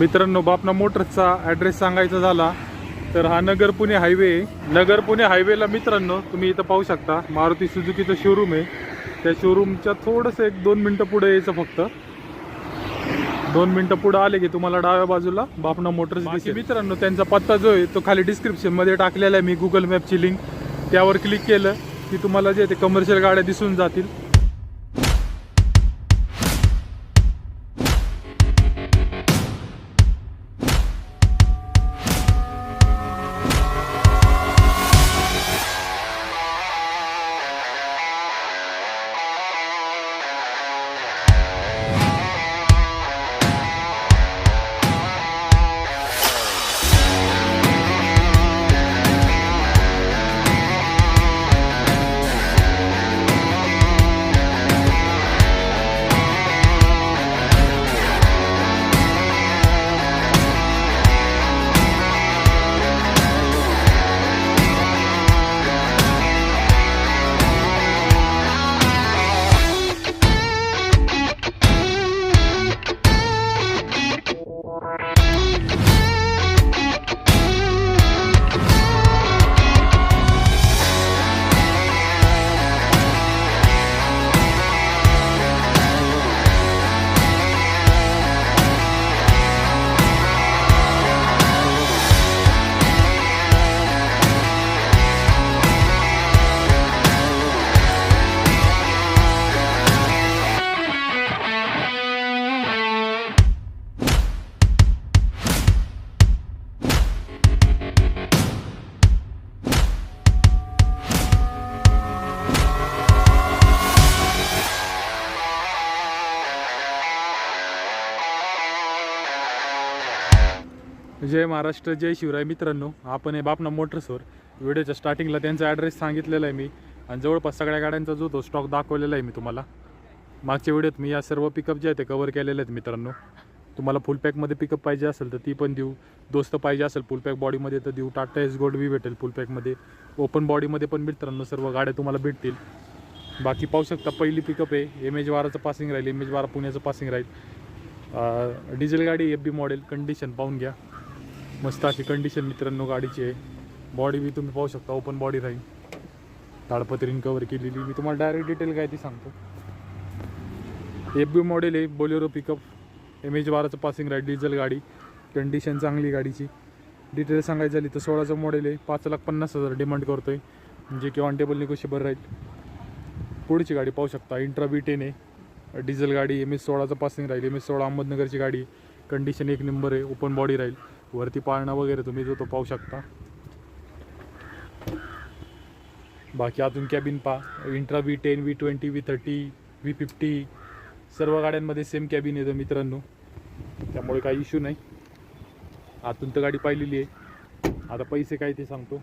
मित्रांनो बापना मोटर्सचा ॲड्रेस सांगायचा झाला तर हा नगर पुणे हायवे आहे. नगर पुणे हायवेला मित्रांनो तुम्ही इथं पाहू शकता मारुती सुझुकीचं शोरूम आहे. त्या शोरूमच्या थोडंसं एक दोन मिनटं पुढे यायचं फक्त. दोन मिनटं पुढे आले की तुम्हाला डाव्या बाजूला बापना मोटर्स बाकी मित्रांनो त्यांचा पत्ता जो आहे तो खाली डिस्क्रिप्शनमध्ये टाकलेला आहे. मी गुगल मॅपची लिंक त्यावर क्लिक केलं की तुम्हाला जे ते कमर्शियल गाड्या दिसून जातील. जय महाराष्ट्र जय शिवराय. मित्रांनो आपण हे बापना मोटर्सवर व्हिडिओच्या स्टार्टिंगला त्यांचा ॲड्रेस सांगितलेला आहे मी. आणि जवळपास सगळ्या गाड्यांचा जो तो स्टॉक दाखवलेला आहे मी तुम्हाला. मागच्या व्हिडिओत मी या सर्व पिकअप जे आहेत ते कवर केलेले आहेत मित्रांनो. तुम्हाला फुल पॅकमध्ये पिकअप पाहिजे असेल तर ती पण देऊ. दोस्त पाहिजे असेल फुल पॅक बॉडीमध्ये तर देऊ. टाटा एस गोल्ड बी भेटेल फुल पॅकमध्ये ओपन बॉडीमध्ये पण मित्रांनो सर्व गाड्या तुम्हाला भेटतील. बाकी पाहू शकता पहिली पिकअप आहे. एम एच बाराचं पासिंग राहील. एम एच बारा पुण्याचं पासिंग राहील. डिझेल गाडी एफ बी मॉडेल कंडिशन पाहून घ्या. मस्त अशी कंडिशन मित्रांनो गाडीची आहे. बॉडी बी तुम्ही पाहू शकता ओपन बॉडी राहील. ताडपत्रीन कवर केलेली. मी तुम्हाला डायरेक्ट डिटेल काय ती सांगतो. एफ बी मॉडेल आहे बोलेरो पिकअप एम एच बाराचं पासिंग राहील डिझेल गाडी. कंडिशन चांगली गाडीची. डिटेल सांगायची झाली तर सोळाचं मॉडेल आहे. पाच लाख पन्नास हजार डिमांड करतोय. जे की ऑन टेबल निगोशिएबल राहील. पुढची गाडी पाहू शकता. इंट्रा बी टेन आहे. डिझेल गाडी एम एस सोळाचं पासिंग राहील एम एस सोळा अहमदनगरची गाडी. कंडिशन एक नंबर आहे. ओपन बॉडी राहील. वरती पाळणा वगैरे तुम्ही जो तो पाहू शकता. बाकी अजून कॅबिन पा Intra V ten V twenty V thirty V fifty सर्व गाड्यांमध्ये सेम कॅबिन येतं मित्रांनो. त्यामुळे काही इश्यू नाही. आतून तर गाडी पाहिलेली आहे. आता पैसे काय ते सांगतो.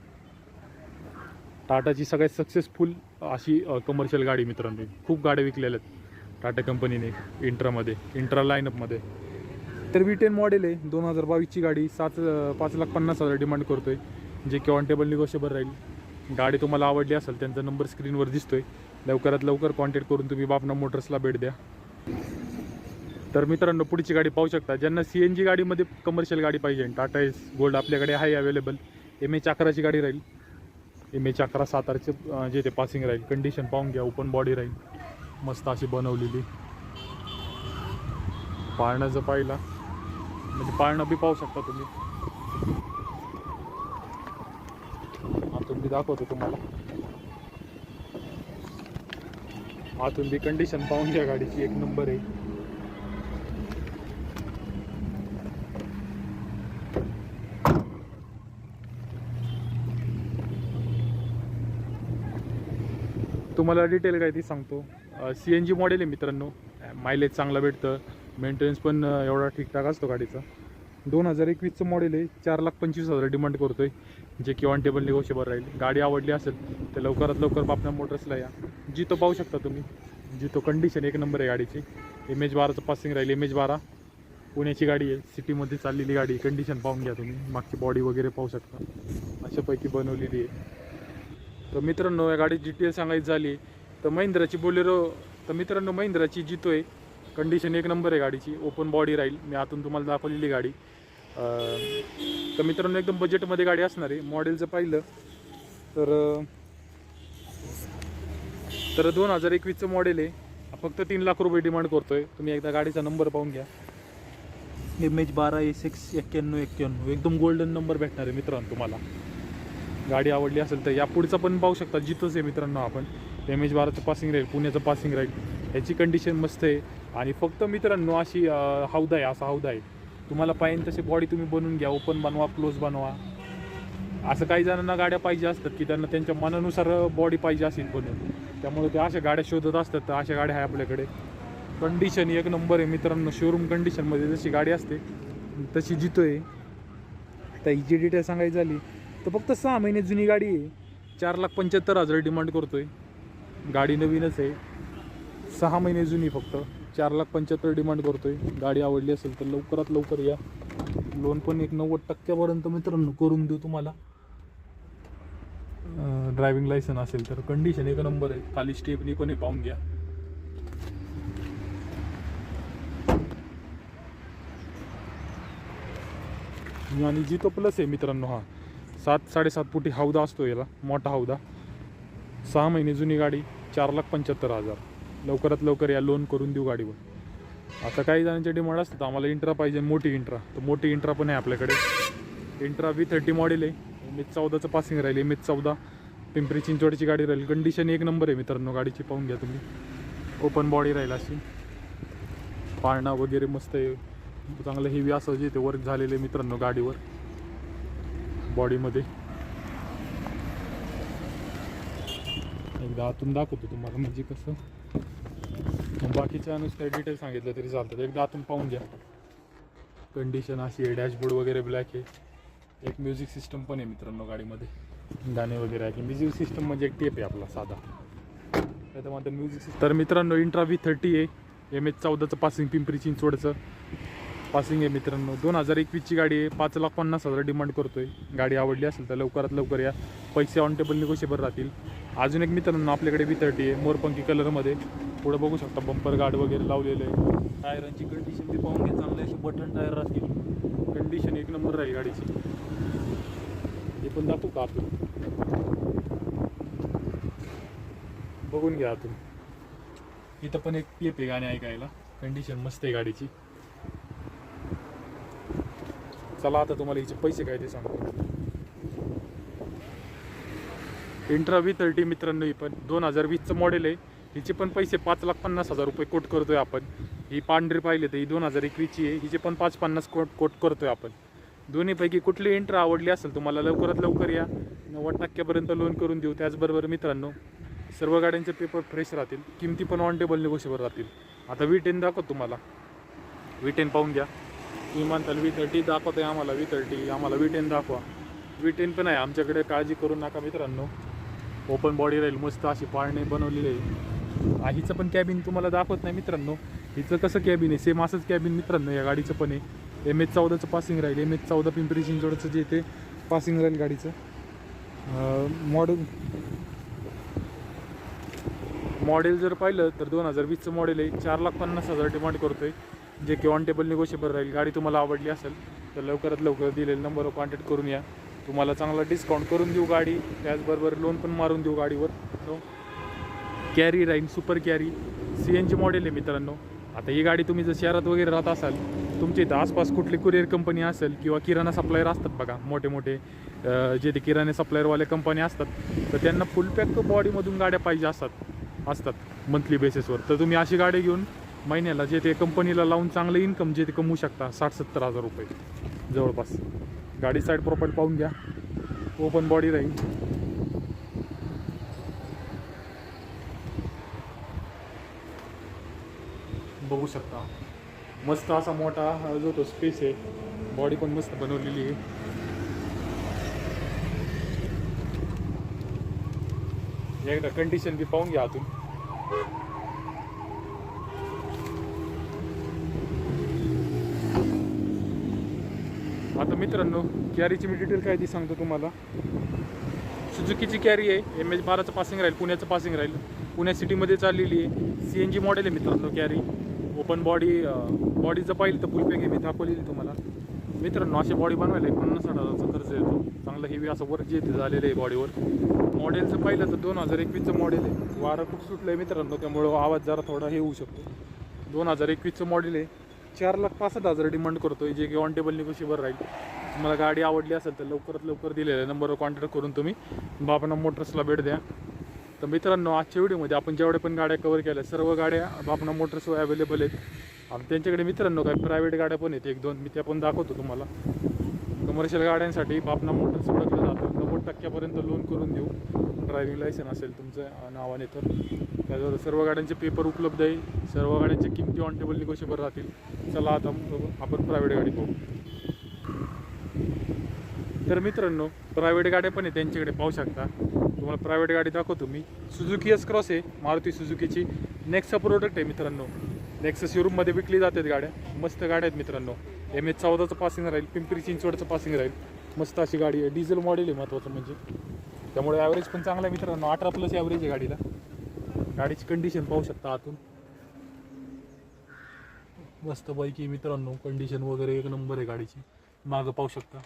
टाटाची सगळ्यात सक्सेसफुल अशी कमर्शियल गाडी मित्रांनो. खूप गाड्या विकलेल्या आहेत. टाटा कंपनीने इंट्रामध्ये इंट्रा लाईनअपमध्ये तर वी टेन मॉडेल आहे. दोन हजार बावीसची गाडी सात पाच लाख पन्नास हजार डिमांड करतोय. जे की ऑन निगोशिएबल राहील. गाडी तुम्हाला आवडली असेल त्यांचा नंबर स्क्रीनवर दिसतोय. लवकरात लवकर कॉन्टॅक्ट करून तुम्ही बापना मोटर्सला भेट द्या. तर मित्रांनो पुढची गाडी पाहू शकता. ज्यांना सी एन जी गाडीमध्ये कमर्शियल गाडी पाहिजे टाटा एस गोल्ड आपल्याकडे आहे अवेलेबल एम एच अकराची गाडी राहील. एम एच अकरा सातारचे जे ते पासिंग राहील. कंडिशन पाहून घ्या ओपन बॉडी राहील. मस्त अशी बनवलेली. पाळण्याचं पाहिला म्हणजे पाळणं बी पाहू शकता तुम्ही. आतून बी दाखवतो तुम्हाला. आतून बी कंडिशन पाहून घ्या गाडीची एक नंबर आहे. तुम्हाला डिटेल काय ती सांगतो सी एन जी मॉडेल आहे मित्रांनो. मायलेज चांगलं भेटतं. मेंटेनन्स पण एवढा ठीकठाक असतो गाडीचा. दोन हजार एकवीसचं मॉडेल आहे. चार लाख पंचवीस हजार डिमांड करतो आहे जे की ऑन टेबल निगोशिएबल राहील. गाडी आवडली असेल तर लवकरात लवकर बापना मोटर्सला या. जी तो पाहू शकता तुम्ही. जी तो कंडिशन एक नंबर आहे गाडीची. एम एच बाराचं पासिंग राहील. एम एच बारा. पुण्याची गाडी आहे. सिटीमध्ये चाललेली गाडी कंडिशन पाहून घ्या तुम्ही. मागची बॉडी वगैरे पाहू शकता. अशापैकी बनवलेली आहे. तर मित्रांनो या गाडीची डिटेल सांगायची झाली तर महिंद्राची बोलेरो तर मित्रांनो महिंद्राची जितो आहे कंडिशन एक नंबर आहे गाडीची. ओपन बॉडी राहील. मी आतून तुम्हाला दाखवलेली गाडी. तर मित्रांनो एकदम बजेटमध्ये गाडी असणार आहे. मॉडेलचं पाहिलं तर तर दोन हजार एकवीसचं मॉडेल आहे. फक्त तीन लाख रुपये डिमांड करतो आहे तुम्ही एकदा गाडीचा नंबर पाहून घ्या. एम एच बारा ए सिक्स एक्क्याण्णव एक्क्याण्णव. एकदम गोल्डन नंबर भेटणार आहे मित्रांनो तुम्हाला. गाडी आवडली असेल तर या पुढचा पण पाहू शकता. जिथंच आहे मित्रांनो आपण. एम एच बाराचं पासिंग राहील पुण्याचं पासिंग राहील ह्याची कंडिशन मस्त आहे. आणि फक्त मित्रांनो अशी हौदा आहे असा हौदा आहे. तुम्हाला पाहिजे तशी बॉडी तुम्ही बनवून घ्या ओपन बनवा क्लोज बनवा. असं काही जणांना गाड्या पाहिजे असतात की त्यांना त्यांच्या मनानुसार बॉडी पाहिजे असेल बनवून. त्यामुळे ते अशा गाड्या शोधत असतात तर अशा गाड्या आहे आपल्याकडे. कंडिशन एक नंबर आहे मित्रांनो शोरूम कंडिशनमध्ये जशी गाडी असते तशी जितोय. आता हिची डिटेल सांगायची झाली तर फक्त सहा महिने जुनी गाडी आहे. चार लाख पंच्याहत्तर हजार डिमांड करतो आहे गाडी नवीनच आहे. सहा महिने जुनी फक्त. चार लाख पंच्याहत्तर डिमांड करतोय. गाडी आवडली असेल तर लवकरात लवकर या. लोन पण एक नव्वद टक्क्यापर्यंत मित्रांनो करून देऊ तुम्हाला. ड्रायव्हिंग लायसन असेल तर कंडिशन एक नंबर आहे. खाली स्टेपनी पण हे पाहून घ्या. आणि जितो प्लस आहे मित्रांनो हा सात साडेसात फुटी हौदा असतो याला. मोठा हौदा. सहा महिने जुनी गाडी चार लाख पंच्याहत्तर हजार. लवकरात लवकर या लोन करून देऊ गाडीवर. आता काही जणांचे डिमांड असतात. आम्हाला इंट्रा पाहिजे मोठी इंट्रा तर मोठी इंट्रा पण आहे आपल्याकडे. इंट्रा वी थर्टी मॉडेल आहे. एम एच चौदाचं पासिंग राहील. एम एच चौदा. पिंपरी चिंचवडची गाडी राहील. कंडिशन एक नंबर आहे मित्रांनो. गाडीची पाहून घ्या तुम्ही. ओपन बॉडी राहील अशी. पाळणा वगैरे मस्त आहे. चांगलं हेवी असं जे ते वर्क झालेलं आहे मित्रांनो गाडीवर. बॉडीमध्ये एकदा आतून दाखवतो तुम्हाला म्हणजे कसं. बाकीच्या नुसतं डिटेल सांगितलं तरी चालतं. एकदा आतून पाहून घ्या. कंडिशन अशी आहे डॅशबोर्ड वगैरे ब्लॅक आहे. एक म्युझिक सिस्टम पण आहे मित्रांनो गाडीमध्ये. गाणे वगैरे आहे. म्युझिक सिस्टम म्हणजे एक टेप आहे आपला साधा. त्याच्यामध्ये म्युझिक सिस्टम तर मित्रांनो इंट्रा व्ही थर्टी आहे एम एच चौदाचं पासिंग पिंपरी चिंचवडचं. पासिंग आहे मित्रांनो. दोन हजार एकवीसची गाडी आहे. पाच लाख पन्नास हजार डिमांड करतोय. गाडी आवडली असेल तर लवकरात लवकर या. पैसे ऑन टेबल निगोशिएबल राहतील. अजून एक मित्रांनो आपल्याकडे व्ही थर्टी आहे. मोरपंखी कलरमध्ये पुढं बघू शकता बंपर गार्ड वगैरे लावलेलं आहे. टायरांची कंडिशन बी पाहून घे. चांगले असे बटन टायर राहतील. कंडिशन एक नंबर राहील गाडीची. हे पण दाखवू का आपण? बघून घ्या आतून इथं पण एक टेप आहे गाणे ऐकायला. कंडिशन मस्त आहे गाडीची. चला आता तुम्हाला हिचे पैसे काय ते सांगतो. इंट्रा व्ही थर्टी मित्रांनो ही पण दोन हजार वीसचं मॉडेल आहे. हिचे पण पैसे पाच लाख पन्नास हजार रुपये कोट करतोय आपण. ही पांढरी पाहिली तर ही दोन हजार एकवीसची आहे. हिचे पण पाच पन्नास कोट कोट करतोय आपण. दोन्हीपैकी कुठली इंट्रा आवडली असेल तुम्हाला लवकरात लवकर या. नव्वद टक्क्यापर्यंत लोन करून देऊ. त्याचबरोबर मित्रांनो सर्व गाड्यांचे पेपर फ्रेश राहतील. किमती पण ऑन टेबल निगोशिएबल राहतील. आता वी टेन दाखवतो तुम्हाला. वी टेन पाहून घ्या. तुम्ही म्हणताल व्ही थर्टी आहे आम्हाला वी थर्टी आम्हाला वी टेन दाखवा. वी टेन पण आहे. आमच्याकडे काळजी करू नका मित्रांनो. ओपन बॉडी राहील मस्त अशी पाळणे बनवलेली आहे. आ, हिचं पण कॅबिन तुम्हाला दाखवत नाही मित्रांनो. हिचं कसं कॅबिन आहे? सेम असंच कॅबिन मित्रांनो या गाडीचं पण आहे. एम एच चौदाचं पासिंग राहील एम एच चौदा पिंपरी चिंचवडचं जे ते पासिंग राहील गाडीचं. मॉडेल मॉडेल जर पाहिलं तर दोन हजार वीसचं मॉडेल आहे. चार लाख पन्नास हजार डिमांड करतो आहे जे की ऑन टेबल निगोशिएबल राहील गाडी तुम्हाला आवडली असेल तर लवकरात लवकर दिलेल्या नंबरवर कॉन्टॅक्ट करून या. तुम्हाला चांगला डिस्काउंट करून देऊ गाडी त्याचबरोबर लोन पण मारून देऊ गाडीवर. नो कॅरी राहील super carry C N G model आहे मित्रांनो. आता ही गाडी तुम्ही जर शहरात वगैरे राहत असाल तुमच्या इथं आसपास कुठली कुरिअर कंपनी असेल किंवा किराणा सप्लायर असतात बघा मोठे मोठे जे ते किराणे सप्लायरवाले कंपन्या असतात तर त्यांना फुल पॅक बॉडीमधून गाड्या पाहिजे असतात असतात मंथली बेसिसवर तर तुम्ही अशी गाडी घेऊन महिन्याला जे ते कंपनीला लावून चांगलं इन्कम जे ते कमवू शकता साठ सत्तर हजार रुपये. जवळपास. गाडी साईड प्रोफाईल पाहून घ्या. ओपन बॉडी राहील. बघू शकता. मस्त असा मोठा जो तो स्पेस आहे बॉडी पण मस्त बनवलेली आहे. एकदा कंडिशन बी पाहून घ्या आतून आता मित्रांनो कॅरीची मी डिटेल काय ती सांगतो तुम्हाला. सुझुकीची कॅरी आहे एम एच बाराचं पासिंग राहील पुण्याचं पासिंग राहील. पुण्या सिटीमध्ये चाललेली आहे. सी एन जी मॉडेल आहे मित्रांनो कॅरी ओपन बॉडी बॉडीचं पाहिलं तर फुलपॅक आहे मी दाखवलेली तुम्हाला. मित्रांनो अशी बॉडी बनवायला आहे पन्नास साठ हजाराचा खर्च येतो. चांगलं हेवी असं वर्क जे झालेलं आहे बॉडीवर मॉडेलचं पाहिलं तर दोन हजार एकवीसचं मॉडेल आहे. वारं खूप सुटलं आहे मित्रांनो त्यामुळं आवाज जरा थोडा हे होऊ शकतो. दोन हजार एकवीसचं मॉडेल आहे. चार लाख पासष्ट हजार डिमांड करतोय जे की ऑन टेबल निगोशिएबल राहील. तुम्हाला गाडी आवडली असेल तर लवकरात लवकर दिलेल्या नंबरवर कॉन्टॅक्ट करून तुम्ही बाबांना मोटर्सला भेट द्या. तर मित्रांनो आजच्या व्हिडिओमध्ये आपण जेवढ्या पण गाड्या कवर केल्या सर्व गाड्या बापना मोटर्सवर अवेलेबल आहेत. आणि त्यांच्याकडे मित्रांनो काही प्रायव्हेट गाड्या पण आहेत. एक दोन मी त्या पण दाखवतो तुम्हाला. कमर्शियल गाड्यांसाठी बापना मोटर्स ओळखलं टक्क्यापर्यंत लोन करून देऊ. ड्रायव्हिंग लायसन असेल तुमचं नावाने तर. त्याच्यावर सर्व गाड्यांचे पेपर उपलब्ध आहे. सर्व गाड्यांच्या किमती ऑन टेबल निगोशिएबल राहतील. चला आता आपण प्रायव्हेट गाडी पाहू. तर मित्रांनो प्रायव्हेट गाड्या पण आहे त्यांच्याकडे पाहू शकता. तुम्हाला प्रायव्हेट गाडी दाखवतो मी. सुझुकी एस क्रॉस आहे मारुती सुझुकीची नेक्सा प्रोडक्ट आहे मित्रांनो. नेक्सा शोरूममध्ये विकली जातात गाड्या. मस्त गाड्या आहेत मित्रांनो. एम एच चौदाचं पासिंग राहील पिंपरी चिंचवडचं पासिंग राहील. मस्त अशी गाडी आहे. डिझेल मॉडेल आहे महत्त्वाचं म्हणजे. त्यामुळे ॲव्हरेज पण चांगला आहे मित्रांनो. अठरा प्लस ॲव्हरेज आहे गाडीला. गाडीची कंडिशन पाहू शकता आतून. मस्त पैकी मित्रांनो. कंडिशन वगैरे एक नंबर आहे गाडीची. मागं पाहू शकता.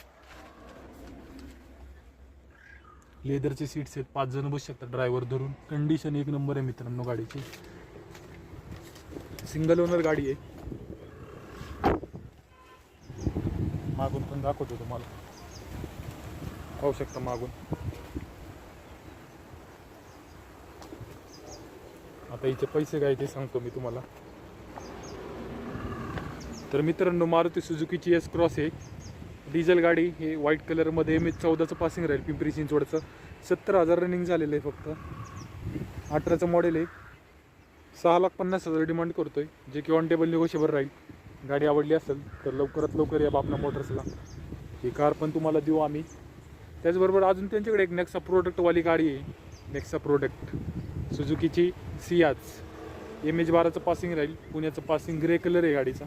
लेदरचे सीट्स आहेत. पाच जण बसू शकतात ड्रायव्हर धरून. कंडिशन एक नंबर आहे मित्रांनो गाडीची. सिंगल ओनर गाडी आहे. मागून पण दाखवतो तुम्हाला. पाहू शकता मागून. आता हिचे पैसे काय ते सांगतो मी तुम्हाला. तर मित्रांनो मारुती सुझुकीची एस क्रॉस आहे. डिझेल गाडी हे व्हाईट कलरमध्ये एम एच चौदाचं पासिंग राहील पिंपरी चिंचवडचं. सत्तर हजार रनिंग झालेलं आहे फक्त. अठराचं मॉडेल आहे. सहा लाख पन्नास हजार डिमांड करतोय. जे की ऑन टेबल निगोशिएबल राहील. गाडी आवडली असेल तर लवकरात लवकर या बापना मोटर्सला ही कार पण तुम्हाला देऊ आम्ही. त्याचबरोबर अजून त्यांच्याकडे एक नेक्सा प्रोडक्टवाली गाडी आहे. नेक्सा प्रोडक्ट सुझुकीची सियाज एम एच बाराचं पासिंग राहील. पुण्याचं पासिंग ग्रे कलर आहे गाडीचा.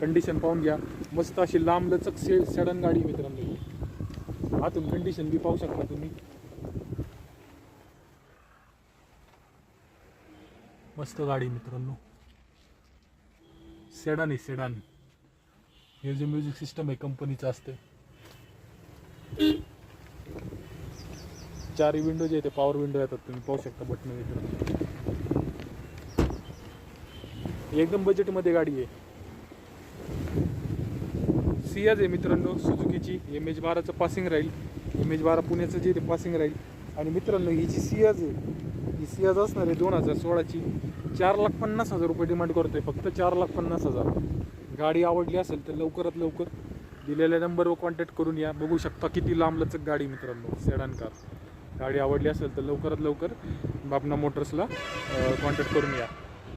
कंडिशन पाहून घ्या. मस्त अशी लांब लचक से सडन गाडी मित्रांनो आतून कंडिशन बी पाहू शकता तुम्ही. मस्त गाडी मित्रांनो. सेडान आहे सेडान हे जे म्युझिक सिस्टम आहे कंपनीचं असते चारही विंडो जे आहे ते पॉवर विंडो येतात तुम्ही पाहू शकता बटन मित्रांनो एकदम बजेटमध्ये गाडी आहे. सियाज आहे मित्रांनो सुजुकीची एम एच बाराचं पासिंग राहील. एम एच बारा पुण्याचं जे ते पासिंग राहील. आणि मित्रांनो ही जी सियाज आहे ही सियाज असणार आहे दोन हजार सोळाची. चार लाख पन्नास हजार रुपये डिमांड करतोय फक्त चार लाख पन्नास हजार. गाडी आवडली असेल तर लवकरात लवकर दिलेल्या नंबरवर कॉन्टॅक्ट करून या. बघू शकता किती लांब लचक गाडी मित्रांनो सेडान कार गाडी आवडली असेल तर लवकरात लवकर बापना मोटर्सला कॉन्टॅक्ट करून या.